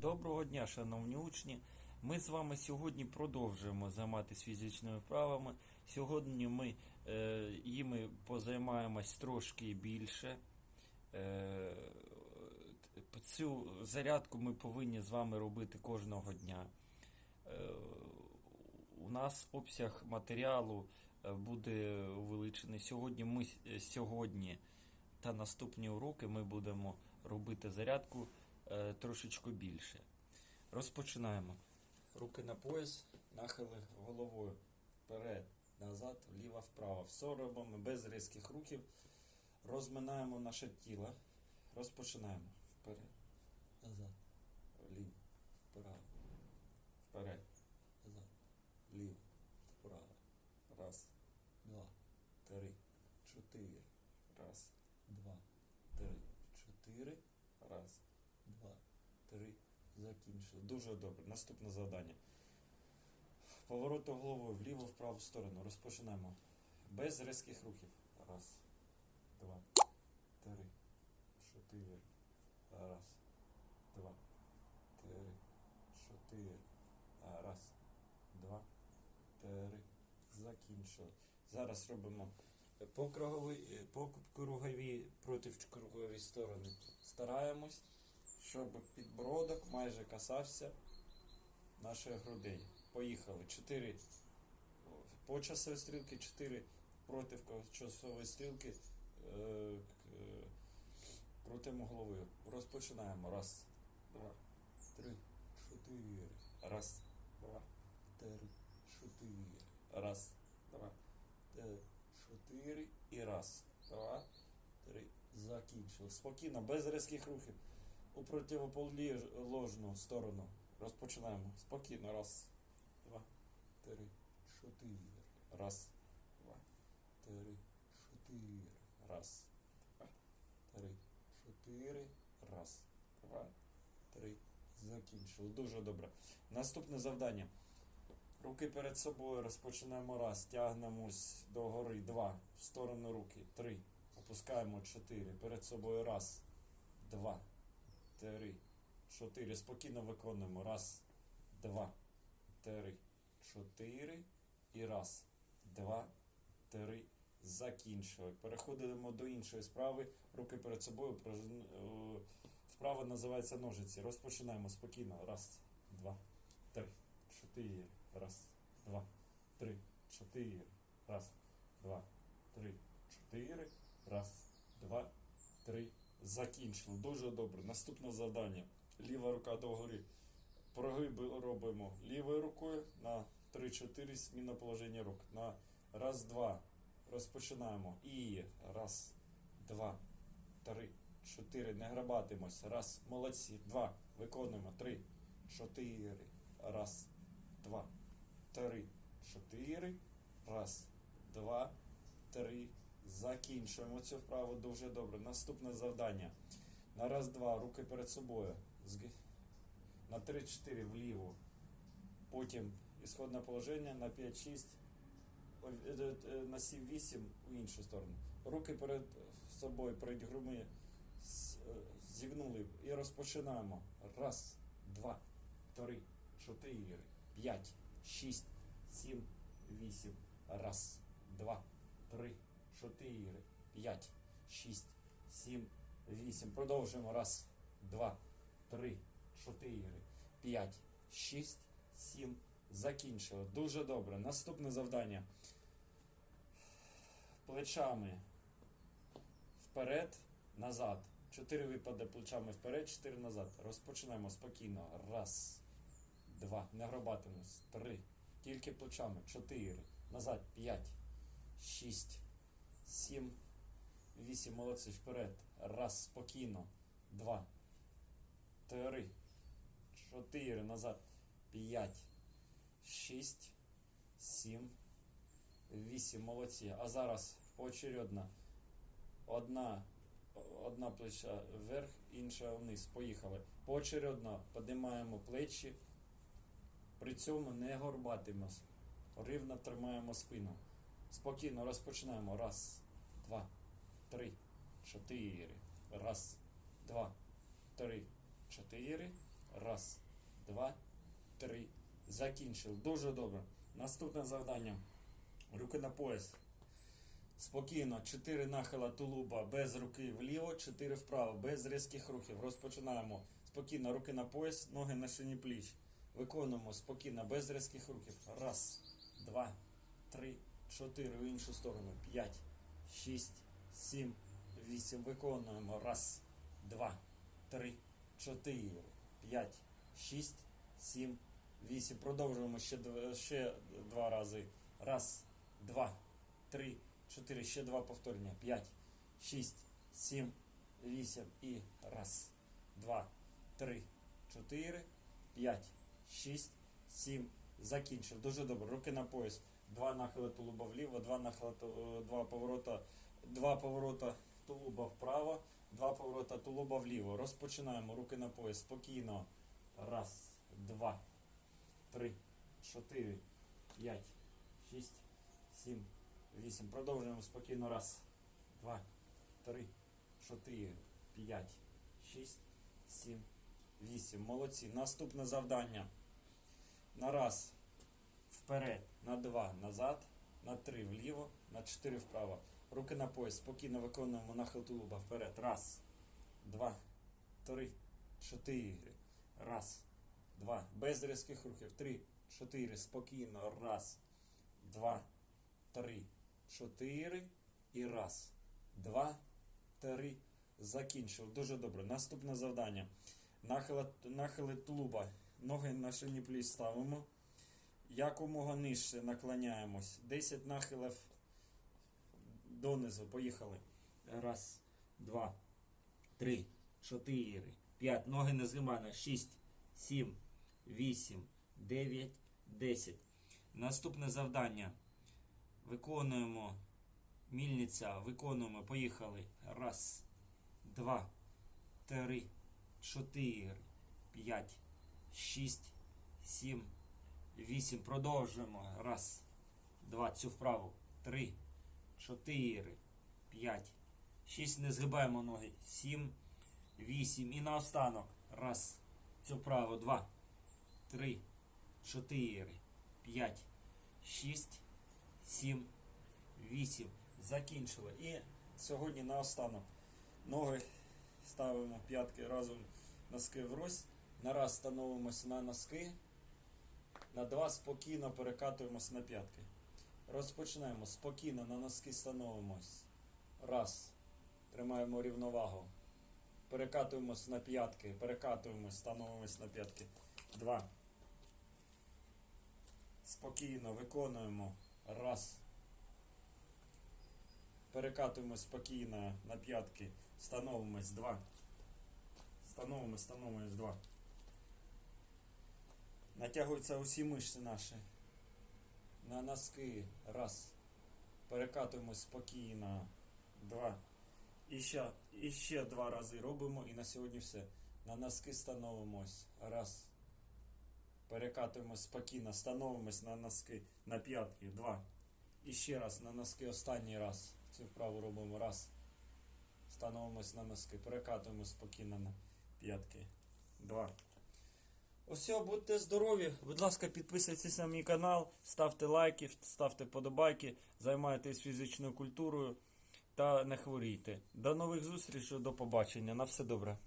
Доброго дня, шановні учні. Ми з вами сьогодні продовжуємо займатися фізичними вправами. Сьогодні ми е, їми позаймаємось трошки більше. Е, цю зарядку ми повинні з вами робити кожного дня. Е, у нас обсяг матеріалу е, буде увеличений. Сьогодні ми е, сьогодні та наступні уроки ми будемо робити зарядку е, трошечки більше. Розпочинаємо. Руки на пояс, нахили головою вперед, назад, вліво, вправо. Все робимо без різких рухів. Розминаємо наше тіло. Розпочинаємо. Вперед, назад, вліво, вправо, вперед, назад, вліво, вправо. Раз, два, три, чотири. Раз, два, три, чотири. Раз, два, три. Закінчили. Дуже добре. Наступне завдання. Повороту головою вліво, в праву сторону. Розпочинаємо. Без різких рухів. Раз, два, три, чотири. Раз, два, три, чотири. Раз, два, три. Закінчили. Зараз робимо по круговій проти круговій сторони. Стараємось, щоб підбородок майже касався нашої грудей. Поїхали. 4 по часовій стрілки, 4 проти часової стрілки. Е, е, крутимо головою. Розпочинаємо. Раз, два, три, чотири. Раз, два, три, чотири. Раз, два, три, чотири. І раз, два, три. Закінчили. Спокійно, без різких рухів. У противоположну сторону. Розпочинаємо. Спокійно. Раз, два, три, чотири. Раз, два, три, чотири. Раз, два, три, чотири. Раз, два, три. Закінчили. Дуже добре. Наступне завдання. Руки перед собою розпочинаємо раз. Тягнемось до гори. Два. В сторону руки. Три. Опускаємо чотири. Перед собою раз. Два. Три. Чотири. Спокійно виконуємо. Раз. Два. Три. Чотири. І раз. Два. Три. Закінчили. Переходимо до іншої справи. Руки перед собою. Е, Вправа називається ножиці. Розпочинаємо спокійно. Раз, два, три, чотири. Раз, два, три, чотири. Раз, два, три, чотири. Раз, два, три. Закінчили. Дуже добре. Наступне завдання. Ліва рука догори. Прогиби робимо лівою рукою на 3-4 зміна положення рук. На раз, два. Розпочинаємо. І раз, два, три, чотири. Не грабатимось. Раз. Молодці. Два. Виконуємо. Три, чотири. Раз, два, три, чотири. Раз, два, три. Закінчуємо цю вправу дуже добре. Наступне завдання. На раз, два. Руки перед собою. На 3-4 вліво. Потім ісходне положення на 5-6. О, е, е, е, На 7-8 у іншу сторону. Руки перед собою, перед е, зігнули і розпочинаємо. Раз, два, три, чотири, п'ять, шість, сім, вісім. Раз, два, три, чотири, п'ять, шість, сім, вісім. Продовжуємо. Раз, два, три, чотири, п'ять, шість, сім. Закінчили. Дуже добре. Наступне завдання. Плечами вперед, назад. Чотири випади плечами вперед, чотири назад. Розпочинаємо спокійно. Раз, два. Не гробатимось. Три. Тільки плечами. Чотири. Назад. П'ять. Шість. Сім. Вісім. Молодці. Вперед. Раз. Спокійно. Два. Три. Чотири. Назад. П'ять. Шість. Сім. Вісім. Молодці. А зараз поочередно. Одна, одна плеча вверх, інша вниз. Поїхали. Поочередно піднімаємо плечі. При цьому не горбатимось. Рівно тримаємо спину. Спокійно розпочинаємо. Раз, два, три, чотири. Раз, два, три, чотири. Раз, два, три. Закінчив. Дуже добре. Наступне завдання. Руки на пояс. Спокійно. 4 нахила тулуба без руки вліво, 4 вправо, без різких рухів. Розпочинаємо. Спокійно, руки на пояс, ноги на шині пліч. Виконуємо спокійно, без різких рухів. Раз, два, три, чотири. В іншу сторону. П'ять, шість, сім, вісім. Виконуємо. Раз, два, три, чотири, п'ять, шість, сім, вісім. Продовжуємо ще, ще два рази. Раз, два, три, чотири. Ще два повторення. П'ять, шість, сім, вісім. І раз, два, три, чотири, п'ять, шість, сім. Закінчив. Дуже добре. Руки на пояс. Два нахили тулуба вліво, два нахили е, два поворота, два поворота тулуба вправо, два поворота тулуба вліво. Розпочинаємо. Руки на пояс. Спокійно. Раз, два, три, чотири, п'ять, шість, сім, вісім. Продовжуємо спокійно. Раз, два, три, чотири, п'ять, шість, сім, вісім. Молодці. Наступне завдання. На раз вперед, на два назад, на три вліво, на чотири вправо. Руки на пояс. Спокійно виконуємо нахил тулуба. Вперед. Раз, два, три, чотири. Раз, два. Без різких рухів. Три, чотири. Спокійно. Раз, два, три, чотири. І раз, два, три. Закінчив. Дуже добре. Наступне завдання. Нахили, нахили тулуба. Ноги на шині пліч ставимо. Якомога нижче наклоняємось. 10 нахилів донизу. Поїхали. Раз, два, три, чотири, п'ять. Ноги не згибаємо. Шість, сім, вісім, дев'ять, десять. Наступне завдання. Виконуємо. Мільниця. Виконуємо. Поїхали. Раз, два, три, чотири, п'ять, шість, сім. Вісім. Продовжуємо. Раз, два. Цю вправу. Три, чотири, п'ять, шість. Не згибаємо ноги. Сім, вісім. І наостанок. Раз. Цю вправу. Два, три, чотири, п'ять, шість, сім, вісім. Закінчили. І сьогодні наостанок. Ноги ставимо п'ятки разом носки врозь. На раз становимося на носки. На два спокійно перекатуємось на п'ятки. Розпочнемо. Спокійно на носки становимось. Раз. Тримаємо рівновагу. Перекатуємось на п'ятки. Перекатуємось, становимось на п'ятки. Два. Спокійно виконуємо. Раз. Перекатуємось спокійно на п'ятки. Становимось. Два. Становимось, становимось. Два. Натягуються усі мишці наші. На носки. Раз. Перекатуємось спокійно. Два. І ще, і ще два рази робимо. І на сьогодні все. На носки становимось. Раз. Перекатуємось спокійно. Становимось на носки. На п'ятки. Два. І ще раз на носки. Останній раз. Цю вправу робимо. Раз. Становимось на носки. Перекатуємо спокійно на п'ятки. Два. Ось, будьте здорові. Будь ласка, підписуйтесь на мій канал, ставте лайки, ставте подобайки, займайтесь фізичною культурою та не хворійте. До нових зустрічей, до побачення. На все добре.